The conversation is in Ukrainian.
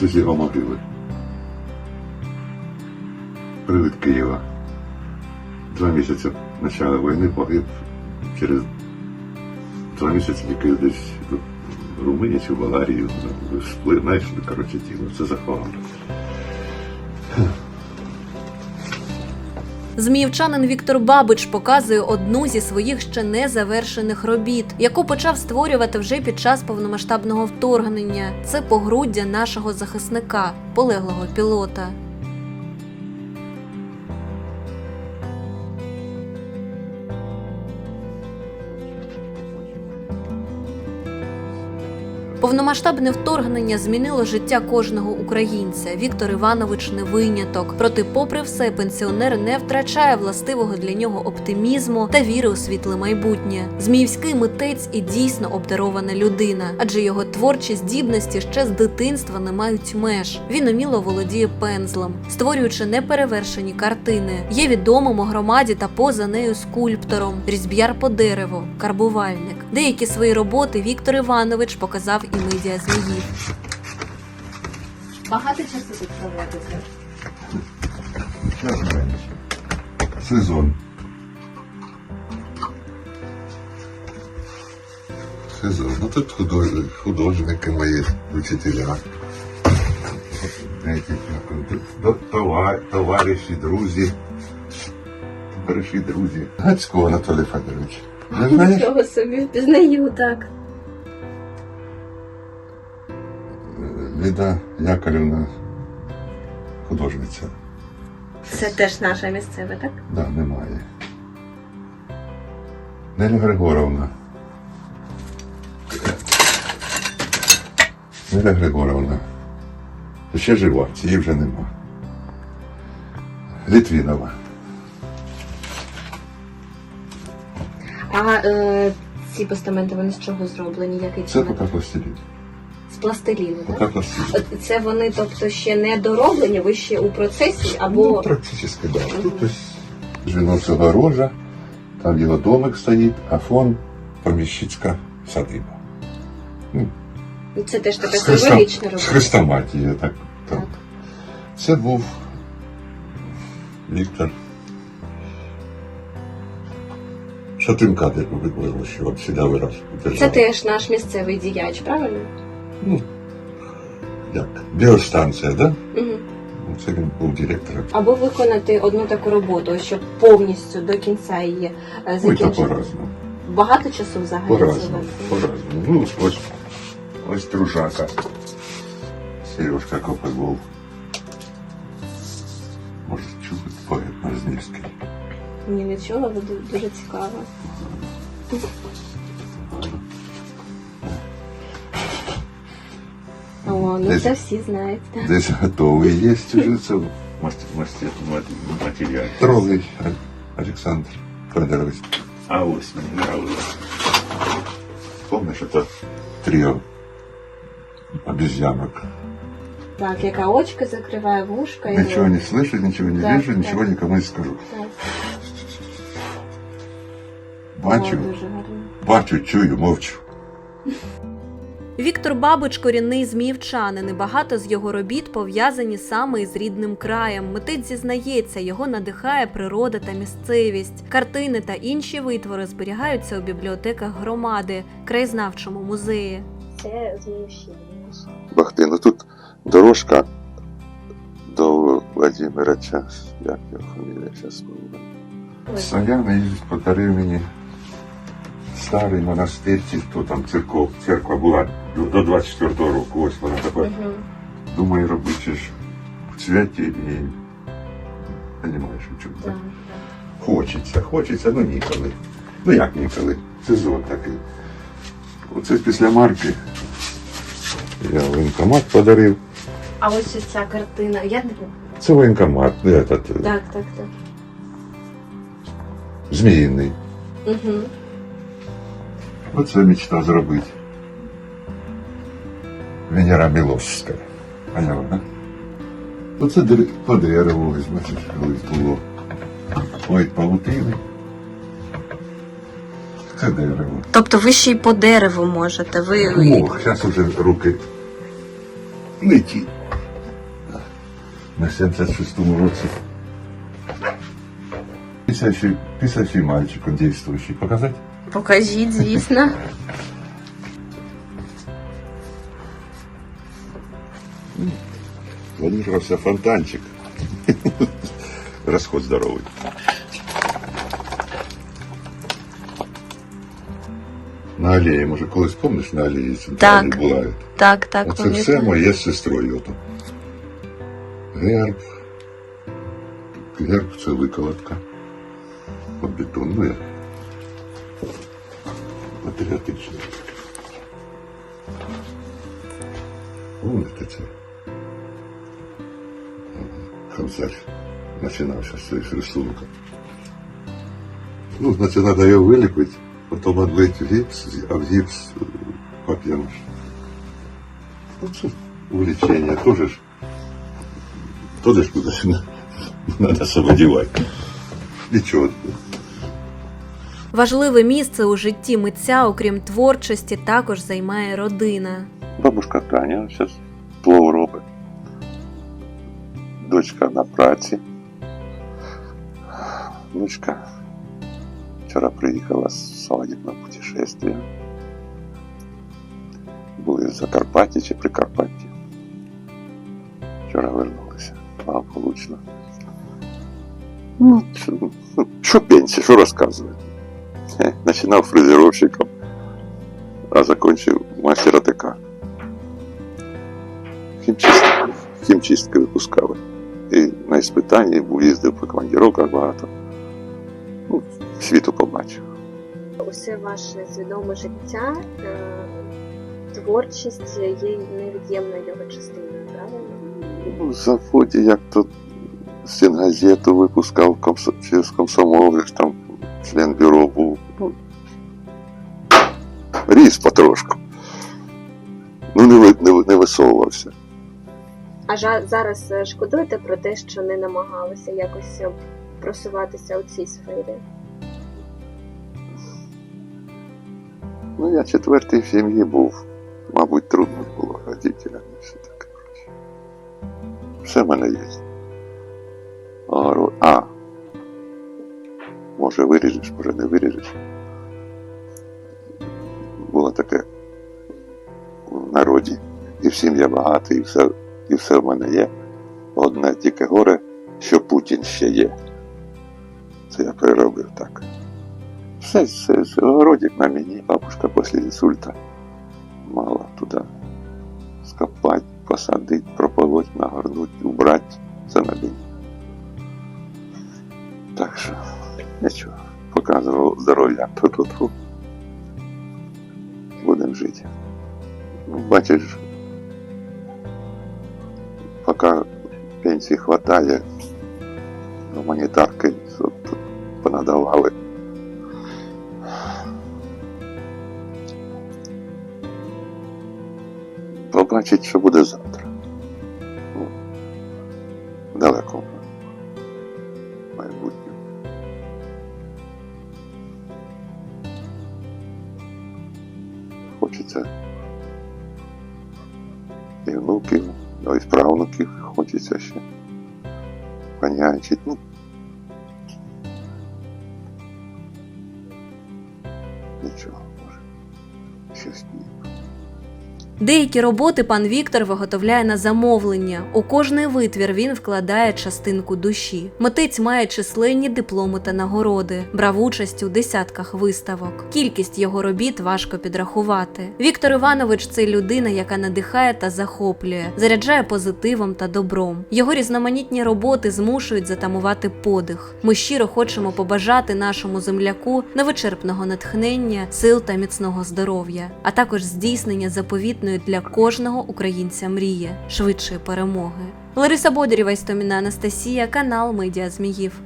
Це з його Привід Києва. Два місяці початку війни погиб через два місяці тільки десь в Румунії чи в Болгарії знайшли, коротше, тіло. Це заховано. Зміївчанин Віктор Бабич показує одну зі своїх ще не завершених робіт, яку почав створювати вже під час повномасштабного вторгнення. Це погруддя нашого захисника, полеглого пілота. Повномасштабне вторгнення змінило життя кожного українця. Віктор Іванович не виняток. Проте, попри все, пенсіонер не втрачає властивого для нього оптимізму та віри у світле майбутнє. Зміївський митець і дійсно обдарована людина, адже його творчі здібності ще з дитинства не мають меж. Він уміло володіє пензлем, створюючи неперевершені картини. Є відомим у громаді та поза нею скульптором, різьб'яр по дереву, карбувальник. Деякі свої роботи Віктор Іванович показав і медіа Зміїв. Багато часу тут проводиться. Час менше. Сезон. Сезон. Ну тут художники, художники мої до- товар- Товариші, друзі. Товариші, друзі. Гацького Анатолій Федорович. Нічого собі, пізнаю так. Ліда Яковлевна художниця. Це теж наша місцева, так? Да, немає. Неля Григоровна. Неля Григоровна. Ще жива, цієї вже нема. Літвінова. А е, ці постаменти вони з чого зроблені? Який Це поки пластилін. Пластиліну, так? Це вони, тобто, ще не дороблені, ви ще у процесі Ну, або практично, да. Тут ось жіночого рожа, там його домик стоїть, а фон поміщицька садиба. це теж З хреста- З робота. хрестоматії, так. так. Так. Це був Віктор. Шатинка, де виплило, що от сюди вираз. Це теж наш місцевий діяч, правильно? Ну, як? Біостанція, да? Угу. Це він був директором. Або виконати одну таку роботу, щоб повністю до кінця її е, Ой, та закінчити. по-разному. Багато часу взагалі По-разному. це По-разному. Ну, ось, ось тружака. Сережка Копигол. Може, чули поет Мерзнівський. Ні, не чула, ду- дуже цікаво. О, ну Десь- це всі знають. так. Десь готовий є вже це мастер, мастер, матеріал. Тролий Олександр Федорович. А ось мені нравилось. Помниш, це тріо обезьянок. Так, яка очка закриває вушка. і Нічого не слышу, нічого не Так, вижу, так. нічого нікому не скажу. Так. Бачу, О, дуже гарно. бачу, чую, мовчу. Віктор Бабич корінний зміївчанин, і багато з його робіт пов'язані саме із рідним краєм. Митець зізнається, його надихає природа та місцевість. Картини та інші витвори зберігаються у бібліотеках громади, краєзнавчому музеї. Це Зміївщина. Бахти, ну тут дорожка до Владимировича, як його фамілія, зараз Соляна подарив мені старий монастир, чи хто там церков, церква була до до 24-го року. Ось вона тепер. Угу. Думаю, робити ж в цвяті і розумієш, в чому Так. Хочеться, хочеться, ну ніколи. Ну як ніколи? Сезон такий. Оце після марки. Я воєнкомат подарив. А ось ця картина. Я не Це воєнкомат, ну, этот, так, так, так. зміїний. Угу. Оце мечта зробити. Венера Мілосська. Поняла, да? Оце по дереву ось, бачиш, колись було. Ой, павутини. Це дерево. Тобто ви ще й по дереву можете. Ви Ох, зараз уже руки не ті. на 76-му році. Писающий, писающий мальчик, он действующий. Показать? Покажіть, звісно. Планировался фонтанчик. Расход здоровый. На алеї, може, колись помниш на алеї центральній Так. була. Так, так, Оце все моє з сестрою. Ото. Герб. Герб це виколотка. От бетон, ну як. Патріотично. Помните це? Хамцар починався з цих рисунка. Ну, значить, треба його виліпити, потім одлить в гіпс, а в гіпс е, пап'янш. Ну, це увлечение тоже ж. Тоже ж куда надо освободевать. Ничего. Важливе місце у житті митця, окрім творчості, також займає родина. Бабушка Таня зараз плов робить. Дочка на праці. Внучка вчора приїхала з свадебного путешествия. Були в Закарпатті чи Прикарпатті. Вчора вернулися. Благополучно. Ну, що, ну, що пенсія, що розказувати? Починав фрезеровщиком, а закончив мастер АТК. Хімчистки, хімчистки випускали. І на іспитанні був їздив по командіровках багато. Ну, світу побачив. Усе ваше свідоме життя, е, творчість є невід'ємною його частиною, правильно? Ну, в заводі як то стінгазету випускав комсо... через комсомол, як там член бюро був. Ріс потрошку. Ну, не, не, не висовувався. А жа- зараз е, шкодуєте про те, що не намагалися якось е, просуватися у цій сфері? Ну, я четвертий в сім'ї був. Мабуть, трудно було родителям і все таке. Все в мене є. А. Може виріжеш, може не виріжеш. Таке в народі. І в сім'я багата, і все, і все в мене є. Одне тільки горе, що Путін ще є. Це я переробив так. Все, все, все. Огородик на мені, бабушка після інсульта мала туди скопати, посадити, прополоть, нагорнути, убрати. Це на мені. Так що, нічого, показував здоров'я. Ту-ту-ту. Бачиш, поки пенсії хватає, гуманітарки понадавали. Побачить, що буде завтра. Ну, далеко хочеться ще понянчить. Ну, Деякі роботи пан Віктор виготовляє на замовлення. У кожний витвір він вкладає частинку душі. Митець має численні дипломи та нагороди, брав участь у десятках виставок. Кількість його робіт важко підрахувати. Віктор Іванович це людина, яка надихає та захоплює, заряджає позитивом та добром. Його різноманітні роботи змушують затамувати подих. Ми щиро хочемо побажати нашому земляку невичерпного натхнення, сил та міцного здоров'я, а також здійснення заповітної для кожного українця мрії швидшої перемоги. Лариса Бодерєва, Істоміна Анастасія, канал Медіа Зміїв.